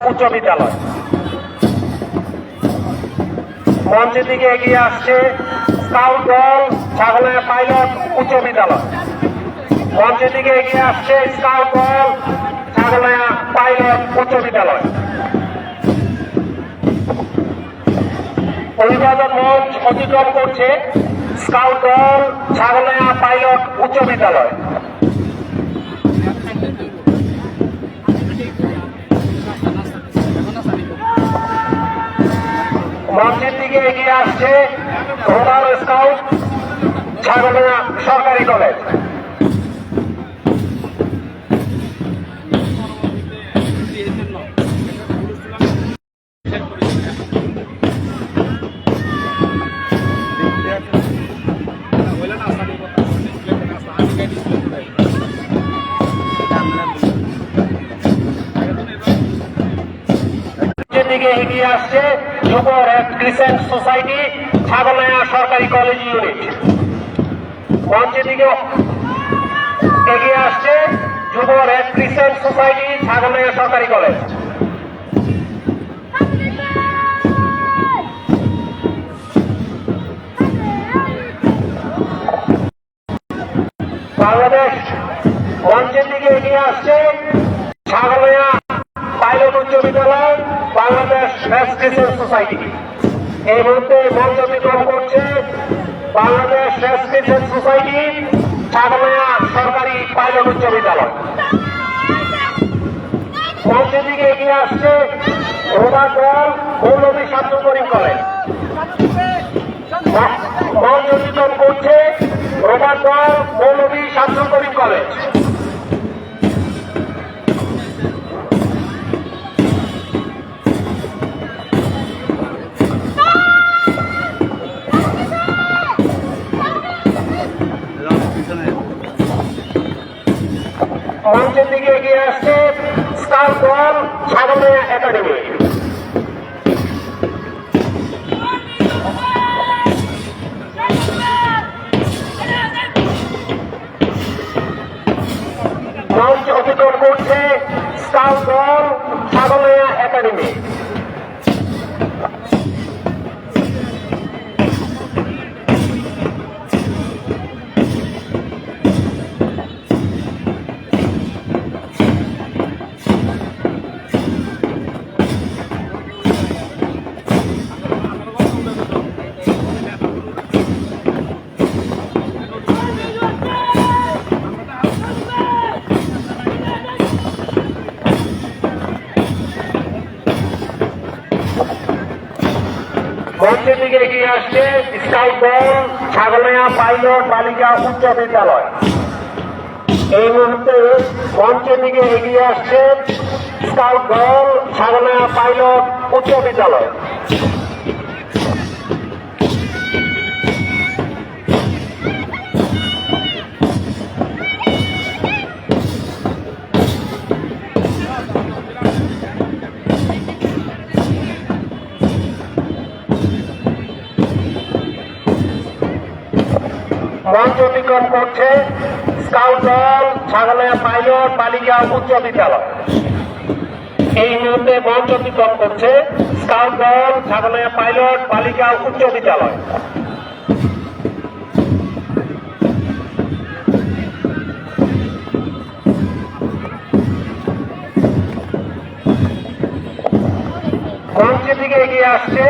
উচ্চ বিদ্যালয় মঞ্চের দিকে এগিয়ে আসছে স্কাউট দল, ছাগলের পাইলট উচ্চ বিদ্যালয় মঞ্চের দিকে এগিয়ে আসছে স্কাউট দল, ছাগলের পাইলট উচ্চ বিদ্যালয় অভিবাদন মঞ্চ অতিক্রম করছে স্কাউট দল ছাগলেয়া পাইলট উচ্চ বিদ্যালয় মঞ্চের দিকে এগিয়ে আসছে রোমাল স্কাউট ছাগলিয়া সরকারি কলেজ। দিকে এগিয়ে আসছে যুব রেড ক্রিসেন্ট সোসাইটি ছাগলায়া সরকারি কলেজ ইউনিট। মঞ্চের দিকে এগিয়ে আসছে যুব রেড ক্রিসেন্ট সোসাইটি ছাগলায়া সরকারি কলেজ। রেস্ট্রিকশন সোসাইটি এই মুহূর্তে মঞ্চ অতিক্রম করছে বাংলাদেশ রেস্ট্রিকশন সোসাইটি ছাগলিয়া সরকারি পাইলট উচ্চ বিদ্যালয়। দিকে এগিয়ে আসছে দল মৌলভী শামসুল করিম কলেজ। মঞ্চ অতিক্রম করছে দল মৌলভী শামসুল করিম কলেজ। মঞ্চের দিকে এগিয়ে আসছে স্টার বল সাগরে একাডেমি। মঞ্চ অতিক্রম মঞ্চের দিকে এগিয়ে আসছে, স্কাউট দল, ছাগলিয়া পাইলট, বালিকা উচ্চ বিদ্যালয়। এই মুহূর্তে মঞ্চের দিকে এগিয়ে আসছে, স্কাউট দল, ছাগলিয়া পাইলট, উচ্চ বিদ্যালয়। মঞ্চ করছে স্কাউট দল ছাগলিয়া পাইলট, বালিকা উচ্চ বিদ্যালয়। এই মুহূর্তে মঞ্চ অতিক্রম করছে স্কাউট দল ছাগলিয়া পাইলট, বালিকা উচ্চ বিদ্যালয়। মঞ্চের দিকে এগিয়ে আসছে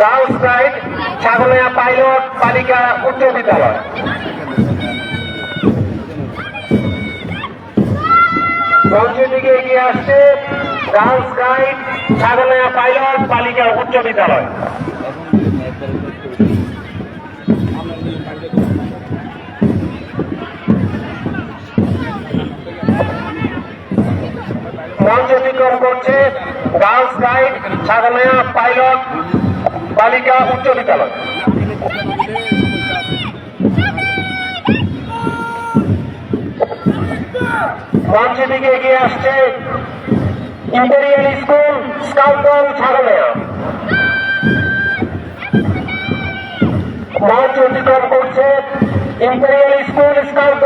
গার্লস গাইড ছাগলিয়া পাইলট, বালিকা উচ্চ বিদ্যালয়। মঞ্চের দিকে এগিয়ে আসছে গার্লস গাইড ছাগলিয়া পাইলট, বালিকা উচ্চ বিদ্যালয়। মঞ্চ অতিক্রম করছে গার্লস গাইড ছাগলিয়া পাইলট, বালিকা উচ্চ বিদ্যালয়। মঞ্চের দিকে এগিয়ে আসছে ইম্পেরিয়াল স্কুল স্কাউট দল ছাগলিয়া মঞ্চ অতিক্রম করছে ইম্পেরিয়াল স্কুল স্কাউট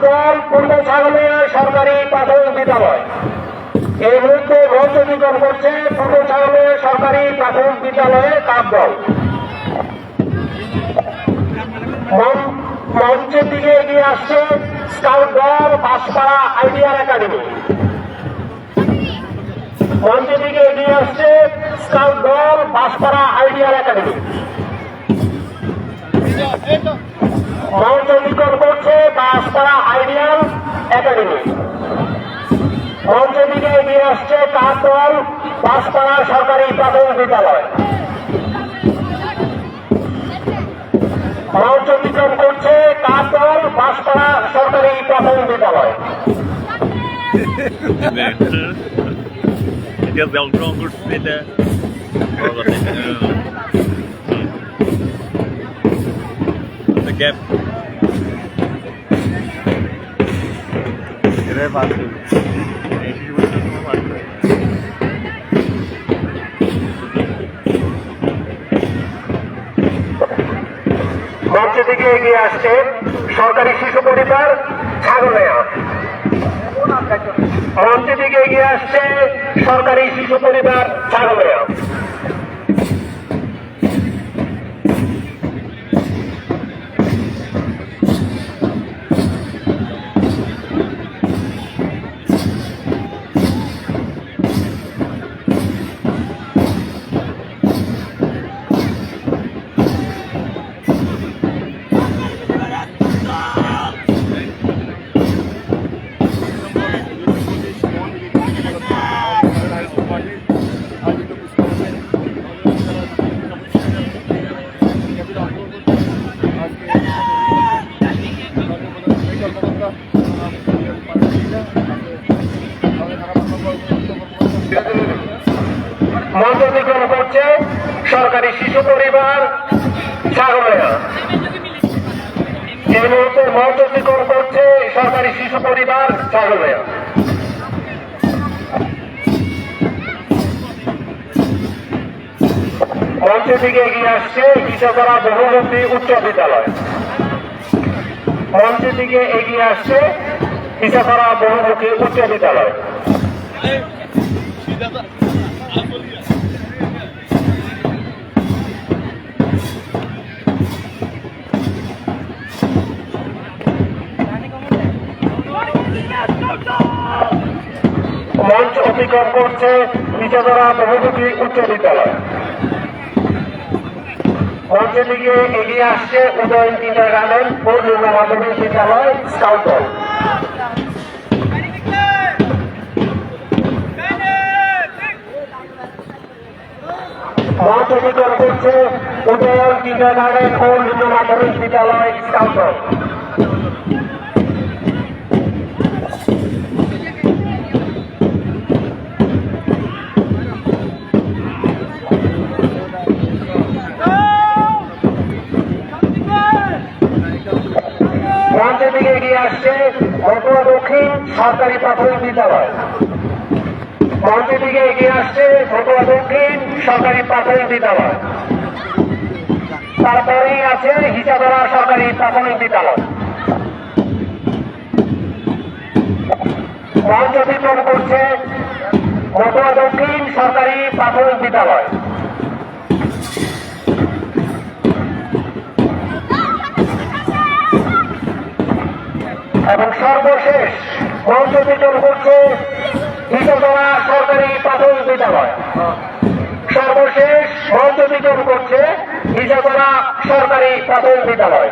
কাজল পূর্ব ছাগলমাইয়া সরকারি প্রাথমিক বিদ্যালয়। এই মুহূর্তে মঞ্চচিত্র করছে পূর্ব ছাগলমাইয়া সরকারি প্রাথমিক বিদ্যালয়ে কাজল মঞ্চ- মঞ্চের দিকে এগিয়ে আসছে স্কাউট দল বাঁশপাড়া আইডিয়ার একাডেমি। মঞ্চের দিকে এগিয়ে আসছে স্কাউট দল বাঁশপাড়া আইডিয়ার একাডেমি। মঞ্চ অধিকরণ করছে বাঁশপাড়া আইডিয়াল একাডেমি। মঞ্চের দিকে এগিয়ে আসছে কার দল? বাঁশপাড়া সরকারি প্রাথমিক বিদ্যালয়। মঞ্চ অতিক্রম করছে কার দল? বাঁশপাড়া সরকারি প্রাথমিক বিদ্যালয়। Nee. Ik heb wel মঞ্চের দিকে এগিয়ে আসছে সরকারি শিশু পরিবার ছাগলেয়া মঞ্চের দিকে এগিয়ে আসছে সরকারি শিশু পরিবার ছাগলেয়া মঞ্চ অতিক্রম করছে সরকারি শিশু পরিবার ছাগলেয়া এই মুহূর্তে মঞ্চ অতিক্রম করছে সরকারি শিশু পরিবার ছাগলেয়া মঞ্চের দিকে এগিয়ে আসছে কৃষকরা বহুমুখী উচ্চ বিদ্যালয়। মঞ্চের দিকে এগিয়ে আসছে কৃষকরা বহুমুখী উচ্চ বিদ্যালয়। অতিক্রম করছে কৃষকরা বহুমুখী উচ্চ বিদ্যালয়। মঞ্চের দিকে এগিয়ে আসছে উদয়ন কিন্ডার গার্ডেন নিম্ন মাধ্যমিক বিদ্যালয় স্কাউট দল মঞ্চ অতিক্রম করছে উদয়ন কিন্ডার গার্ডেন নিম্ন মাধ্যমিক বিদ্যালয় স্কাউট দল সরকারি প্রাথমিক বিদ্যালয় মঞ্চের দিকে এগিয়ে আসছে মতুয়া দক্ষিণ সরকারি প্রাথমিক বিদ্যালয়। তারপরেই আছে হিসাবেরা সরকারি প্রাথমিক বিদ্যালয়। মঞ্চ অতিক্রম করছে মতুয়া দক্ষিণ সরকারি প্রাথমিক বিদ্যালয়। এবং সর্বশেষ মঞ্চ বিতরণ করছে বিশ্বজনা সরকারি প্রাথমিক বিদ্যালয়। সর্বশেষ মঞ্চ বিতরণ করছে বিশ্বজনা সরকারি প্রাথমিক বিদ্যালয়।